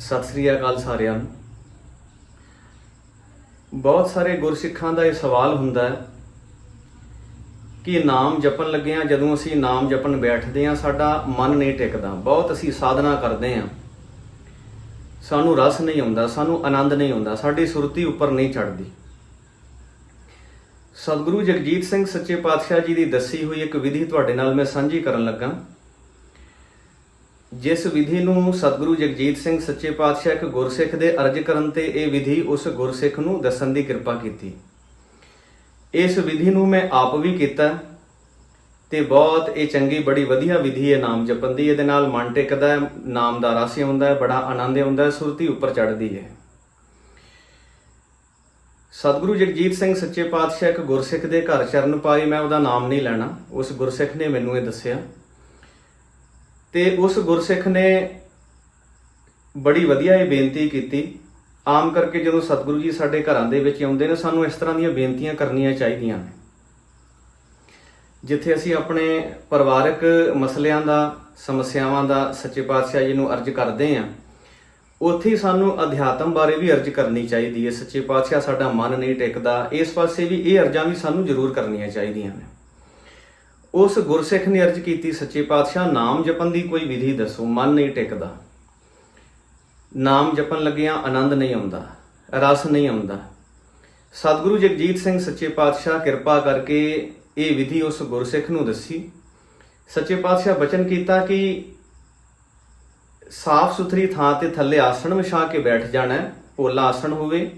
ਸਤਿ ਸ੍ਰੀ ਅਕਾਲ ਸਾਰਿਆਂ ਨੂੰ। ਬਹੁਤ ਸਾਰੇ ਗੁਰਸਿੱਖਾਂ ਦਾ ਇਹ ਸਵਾਲ ਹੁੰਦਾ ਹੈ ਕਿ ਨਾਮ ਜਪਣ ਲੱਗੇ ਆ ਜਦੋਂ ਅਸੀਂ ਨਾਮ ਜਪਣ ਬੈਠਦੇ ਆ ਸਾਡਾ ਮਨ ਨਹੀਂ ਟਿਕਦਾ। ਬਹੁਤ ਅਸੀਂ ਸਾਧਨਾ ਕਰਦੇ ਆ ਸਾਨੂੰ ਰਸ ਨਹੀਂ ਆਉਂਦਾ, ਸਾਨੂੰ ਆਨੰਦ ਨਹੀਂ ਆਉਂਦਾ, ਸਾਡੀ ਸੁਰਤੀ ਉੱਪਰ ਨਹੀਂ ਚੜਦੀ ਸਤਿਗੁਰੂ ਜਗਜੀਤ ਸਿੰਘ ਸੱਚੇ ਪਾਤਸ਼ਾਹ ਜੀ ਦੀ ਦੱਸੀ ਹੋਈ ਇੱਕ ਵਿਧੀ ਤੁਹਾਡੇ ਨਾਲ ਮੈਂ ਸਾਂਝੀ ਕਰਨ ਲੱਗਾ। ਜਿਸ ਵਿਧੀ ਨੂੰ ਸਤਿਗੁਰੂ ਜਗਜੀਤ ਸਿੰਘ ਸੱਚੇ ਪਾਤਸ਼ਾਹ ਇੱਕ ਗੁਰਸਿੱਖ ਦੇ ਅਰਜ ਕਰਨ ਤੇ ਇਹ ਵਿਧੀ ਉਸ ਗੁਰਸਿੱਖ ਨੂੰ ਦੱਸਣ ਦੀ ਕਿਰਪਾ ਕੀਤੀ। ਇਸ ਵਿਧੀ ਨੂੰ ਮੈਂ ਆਪ ਵੀ ਕੀਤਾ ਤੇ ਬਹੁਤ ਇਹ ਚੰਗੀ, ਬੜੀ ਵਧੀਆ ਵਿਧੀ ਹੈ, ਨਾਮ ਜਪਣ ਦੀ ਇਹਦੇ ਨਾਲ ਮਨ ਟਿਕਦਾ ਹੈ, ਨਾਮ ਦਾ ਰਸ ਆਉਂਦਾ ਹੈ, ਬੜਾ ਆਨੰਦ ਆਉਂਦਾ ਹੈ, ਸੁਰਤੀ ਉੱਪਰ ਚੜ੍ਹਦੀ ਹੈ। ਸਤਿਗੁਰੂ ਜਗਜੀਤ ਸਿੰਘ ਸੱਚੇ ਪਾਤਸ਼ਾਹ ਇੱਕ ਗੁਰਸਿੱਖ ਦੇ ਘਰ ਚਰਨ ਪਾਈ ਮੈਂ ਉਹਦਾ ਨਾਮ ਨਹੀਂ ਲੈਣਾ। ਉਸ ਗੁਰਸਿੱਖ ਨੇ ਮੈਨੂੰ ਇਹ ਦੱਸਿਆ ਤੇ ਉਸ ਗੁਰਸਿੱਖ ਨੇ ਬੜੀ ਵਧੀਆ ਇਹ ਬੇਨਤੀ ਕੀਤੀ। ਆਮ ਕਰਕੇ ਜਦੋਂ ਸਤਿਗੁਰੂ ਜੀ ਸਾਡੇ ਘਰਾਂ ਦੇ ਵਿੱਚ ਆਉਂਦੇ ਨੇ, ਸਾਨੂੰ ਇਸ ਤਰ੍ਹਾਂ ਦੀਆਂ ਬੇਨਤੀਆਂ ਕਰਨੀਆਂ ਚਾਹੀਦੀਆਂ ਨੇ। ਜਿੱਥੇ ਅਸੀਂ ਆਪਣੇ ਪਰਿਵਾਰਕ ਮਸਲਿਆਂ ਦਾ, ਸਮੱਸਿਆਵਾਂ ਦਾ ਸੱਚੇ ਪਾਤਸ਼ਾਹ ਜੀ ਨੂੰ ਅਰਜ਼ ਕਰਦੇ ਆਂ ਉੱਥੇ ਹੀ ਸਾਨੂੰ ਅਧਿਆਤਮ ਬਾਰੇ ਵੀ ਅਰਜ਼ ਕਰਨੀ ਚਾਹੀਦੀ ਹੈ। ਸੱਚੇ ਪਾਤਸ਼ਾਹ ਸਾਡਾ ਮਨ ਨਹੀਂ ਟਿਕਦਾ। ਇਸ ਪਾਸੇ ਵੀ ਇਹ ਅਰਜ਼ਾਂ ਵੀ ਸਾਨੂੰ ਜ਼ਰੂਰ ਕਰਨੀਆਂ ਚਾਹੀਦੀਆਂ ਨੇ। ਉਸ ਗੁਰਸਿੱਖ ਨੇ ਅਰਜ਼ ਕੀਤੀ, ਸੱਚੇ ਪਾਤਸ਼ਾਹ, ਨਾਮ ਜਪਣ ਦੀ ਕੋਈ ਵਿਧੀ ਦੱਸੋ, ਮਨ ਨਹੀਂ ਟਿਕਦਾ। ਨਾਮ ਜਪਣ ਲੱਗਿਆਂ ਆਨੰਦ ਨਹੀਂ ਆਉਂਦਾ, ਰਸ ਨਹੀਂ ਆਉਂਦਾ। ਸਤਿਗੁਰੂ ਜਗਜੀਤ ਸਿੰਘ, ਸੱਚੇ ਪਾਤਸ਼ਾਹ, ਕਿਰਪਾ ਕਰਕੇ ਇਹ ਵਿਧੀ ਉਸ ਗੁਰਸਿੱਖ ਨੂੰ ਦੱਸੀ। ਸੱਚੇ ਪਾਤਸ਼ਾਹ ਬਚਨ ਕੀਤਾ ਕਿ ਸਾਫ਼ ਸੁਥਰੀ ਥਾਂ ਤੇ ਥੱਲੇ ਆਸਣ ਵਿਛਾ ਕੇ ਬੈਠ ਜਾਣਾ ਹੈ। ਪੋਲਾ ਆਸਣ ਹੋਵੇ।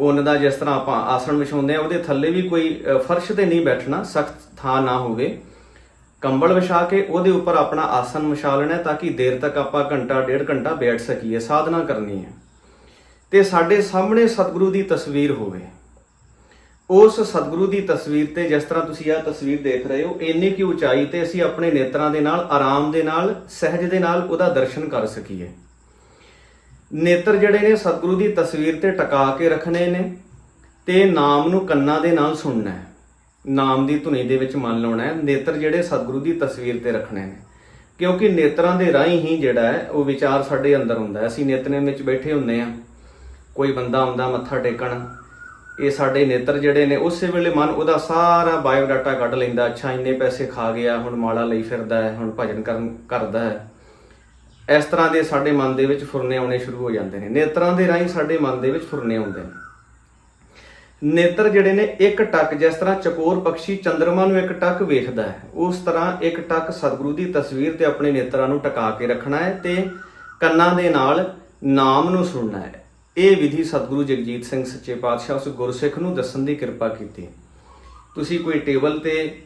ਉਹਨਾਂ ਦਾ ਜਿਸ ਤਰ੍ਹਾਂ ਆਪਾਂ ਆਸਣ ਵਿਛਾਉਂਦੇ ਆ ਉਹਦੇ ਥੱਲੇ ਵੀ ਕੋਈ ਫਰਸ਼ ਤੇ ਨਹੀਂ ਬੈਠਣਾ, ਸਖਤ ਥਾਂ ਨਾ ਹੋਵੇ। ਕੰਬਲ ਵਿਛਾ ਕੇ ਉਹਦੇ ਉੱਪਰ ਆਪਣਾ ਆਸਨ ਵਿਛਾ ਲੈਣਾ ਤਾਂ ਕਿ ਦੇਰ ਤੱਕ ਆਪਾਂ ਘੰਟਾ, ਡੇਢ ਘੰਟਾ ਬੈਠ ਸਕੀਏ, ਸਾਧਨਾ ਕਰਨੀ ਹੈ। ਤੇ ਸਾਡੇ ਸਾਹਮਣੇ ਸਤਿਗੁਰੂ ਦੀ ਤਸਵੀਰ ਹੋਵੇ। ਉਸ ਸਤਿਗੁਰੂ ਦੀ ਤਸਵੀਰ ਤੇ ਜਿਸ ਤਰ੍ਹਾਂ ਤੁਸੀਂ ਆਹ ਤਸਵੀਰ ਦੇਖ ਰਹੇ ਹੋ, ਇੰਨੀ ਕੀ ਉਚਾਈ ਤੇ ਅਸੀਂ ਆਪਣੇ ਨੇਤਰਾਂ ਦੇ ਨਾਲ, ਆਰਾਮ ਦੇ ਨਾਲ, ਸਹਿਜ ਦੇ ਨਾਲ ਉਹਦਾ ਦਰਸ਼ਨ ਕਰ ਸਕੀਏ। ਨੇਤਰ ਜਿਹੜੇ ਨੇ ਸਤਿਗੁਰੂ ਦੀ ਤਸਵੀਰ ਤੇ ਟਿਕਾ ਕੇ ਰੱਖਣੇ ਨੇ ਤੇ ਨਾਮ ਨੂੰ ਕੰਨਾਂ ਦੇ ਨਾਲ ਸੁਣਨਾ ਹੈ। ਨਾਮ ਦੀ ਧੁਨੀ ਦੇ ਵਿੱਚ ਮਨ ਲਾਉਣਾ ਹੈ, ਨੇਤਰ ਜਿਹੜੇ ਸਤਿਗੁਰੂ ਦੀ ਤਸਵੀਰ ਤੇ ਰੱਖਣੇ ਨੇ। ਕਿਉਂਕਿ ਨੇਤਰਾਂ ਦੇ ਰਾਹੀਂ ਹੀ ਜਿਹੜਾ ਹੈ, ਉਹ ਵਿਚਾਰ ਸਾਡੇ ਅੰਦਰ ਹੁੰਦਾ ਹੈ। ਅਸੀਂ ਨਿਤਨੇਮ ਵਿੱਚ ਬੈਠੇ ਹੁੰਦੇ ਆ ਕੋਈ ਬੰਦਾ ਆਉਂਦਾ, ਮੱਥਾ ਟੇਕਣ। ਇਹ ਸਾਡੇ ਨੇਤਰ ਜਿਹੜੇ ਨੇ, ਉਸੇ ਵੇਲੇ ਮਨ ਉਹਦਾ ਸਾਰਾ ਬਾਇਓਡਾਟਾ ਕੱਢ ਲੈਂਦਾ। ਅੱਛਾ, ਇੰਨੇ ਪੈਸੇ ਖਾ ਗਿਆ, ਹੁਣ ਮਾਲਾ ਲਈ ਫਿਰਦਾ ਹੈ, ਹੁਣ ਭਜਨ ਕਰਨ ਕਰਦਾ ਹੈ। ਇਸ ਤਰ੍ਹਾਂ ਦੇ ਸਾਡੇ ਮਨ ਦੇ ਵਿੱਚ ਫੁਰਨੇ ਆਉਣੇ ਸ਼ੁਰੂ ਹੋ ਜਾਂਦੇ ਨੇ। ਨੇਤਰਾਂ ਦੇ ਰਾਹੀਂ ਸਾਡੇ ਮਨ ਦੇ ਵਿੱਚ ਫੁਰਨੇ ਆਉਂਦੇ ਨੇ। ਨੇਤਰ ਜਿਹੜੇ ਨੇ, ਇੱਕ ਟੱਕ, ਜਿਸ ਤਰ੍ਹਾਂ ਚਕੋਰ ਪੰਛੀ ਚੰ드ਰਮਾ ਨੂੰ ਇੱਕ ਟੱਕ ਵੇਖਦਾ ਹੈ, ਉਸ ਤਰ੍ਹਾਂ ਇੱਕ ਟੱਕ ਸਤਿਗੁਰੂ ਦੀ ਤਸਵੀਰ ਤੇ ਆਪਣੇ ਨੇਤਰਾਂ ਨੂੰ ਟਿਕਾ ਕੇ ਰੱਖਣਾ ਹੈ ਤੇ ਕੰਨਾਂ ਦੇ ਨਾਲ ਨਾਮ ਨੂੰ ਸੁਣਨਾ ਹੈ। ਇਹ ਵਿਧੀ ਸਤਿਗੁਰੂ ਜਗਜੀਤ ਸਿੰਘ ਸੱਚੇ ਪਾਤਸ਼ਾਹ ਉਸ ਗੁਰਸਿੱਖ ਨੂੰ ਦੱਸਣ ਦੀ ਕਿਰਪਾ ਕੀਤੀ। ਤੁਸੀਂ ਕੋਈ ਟੇਬਲ ਤੇ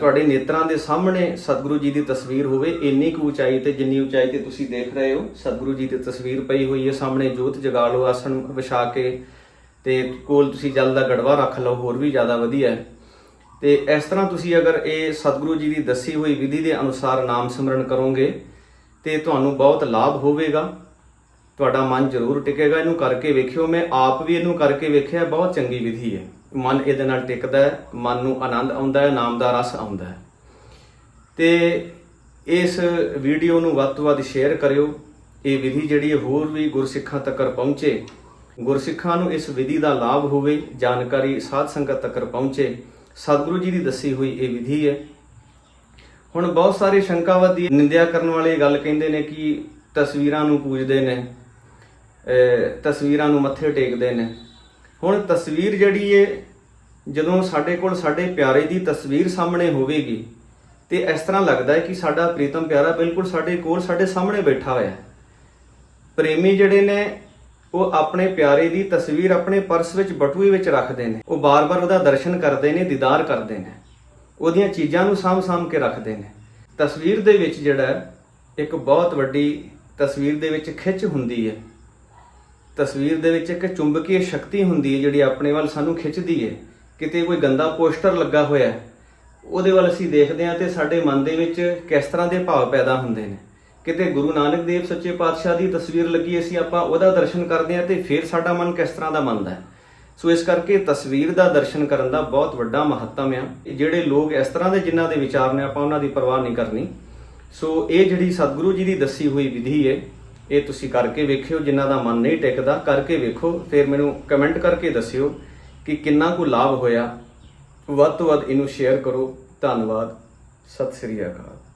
ਤੁਹਾਡੇ ਨੇਤਰਾਂ ਦੇ ਸਾਹਮਣੇ ਸਤਿਗੁਰੂ ਜੀ ਦੀ ਤਸਵੀਰ ਹੋਵੇ, ਇੰਨੀ ਕੁ ਉਚਾਈ ਤੇ, ਜਿੰਨੀ ਉਚਾਈ ਤੇ ਤੁਸੀਂ ਦੇਖ ਰਹੇ ਹੋ, ਸਤਿਗੁਰੂ ਜੀ ਦੀ ਤਸਵੀਰ ਪਈ ਹੋਈ ਹੈ ਸਾਹਮਣੇ ਜੋਤ ਜਗਾ ਲਓ ਆਸਣ ਵਿਛਾ ਕੇ ਤੇ ਕੋਲ ਤੁਸੀਂ ਜਲ ਦਾ ਗੜਵਾ ਰੱਖ ਲਓ, ਹੋਰ ਵੀ ਜ਼ਿਆਦਾ ਵਧੀਆ ਹੈ। ਤੇ ਇਸ ਤਰ੍ਹਾਂ ਤੁਸੀਂ ਅਗਰ ਇਹ ਸਤਿਗੁਰੂ ਜੀ ਦੀ ਦੱਸੀ ਹੋਈ ਵਿਧੀ ਦੇ ਅਨੁਸਾਰ ਨਾਮ ਸਿਮਰਨ ਕਰੋਗੇ, ਤੇ ਤੁਹਾਨੂੰ ਬਹੁਤ ਲਾਭ ਹੋਵੇਗਾ। ਤੁਹਾਡਾ ਮਨ ਜ਼ਰੂਰ ਟਿਕੇਗਾ। ਇਹਨੂੰ ਕਰਕੇ ਵੇਖਿਓ, ਮੈਂ ਆਪ ਵੀ ਇਹਨੂੰ ਕਰਕੇ ਵੇਖਿਆ, ਬਹੁਤ ਚੰਗੀ ਵਿਧੀ ਹੈ। ਮਨ ਇਹਦੇ ਨਾਲ ਟਿਕਦਾ ਹੈ, ਮਨ ਨੂੰ ਆਨੰਦ ਆਉਂਦਾ ਹੈ, ਨਾਮ ਦਾ ਰਸ ਆਉਂਦਾ ਹੈ। ਤੇ ਇਸ ਵੀਡੀਓ ਨੂੰ ਵੱਧ ਤੋਂ ਵੱਧ ਸ਼ੇਅਰ ਕਰਿਓ। ਇਹ ਵਿਧੀ ਜਿਹੜੀ ਹੋਰ ਵੀ ਗੁਰਸਿੱਖਾਂ ਤੱਕ ਪਹੁੰਚੇ। ਗੁਰਸਿੱਖਾਂ ਨੂੰ ਇਸ ਵਿਧੀ ਦਾ ਲਾਭ ਹੋਵੇ, ਜਾਣਕਾਰੀ ਸਾਧ ਸੰਗਤ ਤੱਕ ਪਹੁੰਚੇ। ਸਤਿਗੁਰੂ ਜੀ ਦੀ ਦੱਸੀ ਹੋਈ ਇਹ ਵਿਧੀ ਹੈ। ਹੁਣ ਬਹੁਤ ਸਾਰੇ ਸ਼ੰਕਾਵਾਦੀ ਨਿੰਦਿਆ ਕਰਨ ਵਾਲੇ ਗੱਲ ਕਹਿੰਦੇ ਨੇ ਕਿ ਤਸਵੀਰਾਂ ਨੂੰ ਪੂਜਦੇ ਨੇ ਤਸਵੀਰਾਂ ਨੂੰ ਮੱਥੇ ਟੇਕਦੇ ਨੇ। ਹੁਣ ਤਸਵੀਰ ਜਿਹੜੀ ਏ, ਜਦੋਂ ਸਾਡੇ ਕੋਲ ਸਾਡੇ ਪਿਆਰੇ ਦੀ ਤਸਵੀਰ ਸਾਹਮਣੇ ਹੋਵੇਗੀ, ਤੇ ਇਸ ਤਰ੍ਹਾਂ ਲੱਗਦਾ ਹੈ ਕਿ ਸਾਡਾ ਪ੍ਰੀਤਮ ਪਿਆਰਾ ਬਿਲਕੁਲ ਸਾਡੇ ਕੋਲ, ਸਾਡੇ ਸਾਹਮਣੇ ਬੈਠਾ ਹੋਇਆ ਹੈ। ਪ੍ਰੇਮੀ ਜਿਹੜੇ ਨੇ ਉਹ ਆਪਣੇ ਪਿਆਰੇ ਦੀ ਤਸਵੀਰ ਆਪਣੇ ਪਰਸ ਵਿੱਚ ਬਟੂਏ ਵਿੱਚ ਰੱਖਦੇ ਨੇ। ਉਹ ਬਾਰ-ਬਾਰ ਉਹਦਾ ਦਰਸ਼ਨ ਕਰਦੇ ਨੇ, ਦੀਦਾਰ ਕਰਦੇ ਨੇ। ਉਹਦੀਆਂ ਚੀਜ਼ਾਂ ਨੂੰ ਸਾਂਭ-ਸਾਂਭ ਕੇ ਰੱਖਦੇ ਨੇ। ਤਸਵੀਰ ਦੇ ਵਿੱਚ ਜਿਹੜਾ ਇੱਕ ਬਹੁਤ ਵੱਡੀ ਤਸਵੀਰ ਦੇ ਵਿੱਚ ਖਿੱਚ ਹੁੰਦੀ ਹੈ। ਤਸਵੀਰ ਦੇ ਵਿੱਚ ਇੱਕ ਚੁੰਬਕੀ ਸ਼ਕਤੀ ਹੁੰਦੀ ਹੈ ਜਿਹੜੀ ਆਪਣੇ ਵੱਲ ਸਾਨੂੰ ਖਿੱਚਦੀ ਹੈ। ਕਿਤੇ ਕੋਈ ਗੰਦਾ ਪੋਸਟਰ ਲੱਗਾ ਹੋਇਆ ਹੈ, ਉਹਦੇ ਵੱਲ ਅਸੀਂ ਦੇਖਦੇ ਹਾਂ ਤੇ ਸਾਡੇ ਮਨ ਦੇ ਵਿੱਚ ਕਿਸ ਤਰ੍ਹਾਂ ਦੇ ਭਾਵ ਪੈਦਾ ਹੁੰਦੇ ਨੇ। ਕਿਤੇ ਗੁਰੂ ਨਾਨਕ ਦੇਵ ਸੱਚੇ ਪਾਤਸ਼ਾਹ ਦੀ ਤਸਵੀਰ ਲੱਗੀ ਅਸੀਂ ਆਪਾਂ ਉਹਦਾ ਦਰਸ਼ਨ ਕਰਦੇ ਹਾਂ ਤੇ ਫਿਰ ਸਾਡਾ ਮਨ ਕਿਸ ਤਰ੍ਹਾਂ ਦਾ ਮੰਨਦਾ ਸੋ ਇਸ ਕਰਕੇ ਤਸਵੀਰ ਦਾ ਦਰਸ਼ਨ ਕਰਨ ਦਾ ਬਹੁਤ ਵੱਡਾ ਮਹੱਤਵ ਆ। ਇਹ ਜਿਹੜੇ ਲੋਕ ਇਸ ਤਰ੍ਹਾਂ ਦੇ ਜਿਨ੍ਹਾਂ ਦੇ ਵਿਚਾਰ ਨੇ, ਆਪਾਂ ਉਹਨਾਂ ਦੀ ਪਰਵਾਹ ਨਹੀਂ ਕਰਨੀ। ਸੋ ਇਹ ਜਿਹੜੀ ਸਤਿਗੁਰੂ ਜੀ ਦੀ ਦੱਸੀ ਹੋਈ ਵਿਧੀ ਹੈ, ਇਹ ਤੁਸੀਂ ਕਰਕੇ ਵੇਖਿਓ, ਜਿਨ੍ਹਾਂ ਦਾ ਮਨ ਨਹੀਂ ਟਿਕਦਾ, ਕਰਕੇ ਵੇਖੋ। ਫਿਰ ਮੈਨੂੰ ਕਮੈਂਟ ਕਰਕੇ ਦੱਸਿਓ ਕਿ ਕਿੰਨਾ ਕੁ ਲਾਭ ਹੋਇਆ। ਵੱਧ ਤੋਂ ਵੱਧ ਇਹਨੂੰ ਸ਼ੇਅਰ ਕਰੋ। ਧੰਨਵਾਦ। ਸਤਿ ਸ੍ਰੀ ਅਕਾਲ।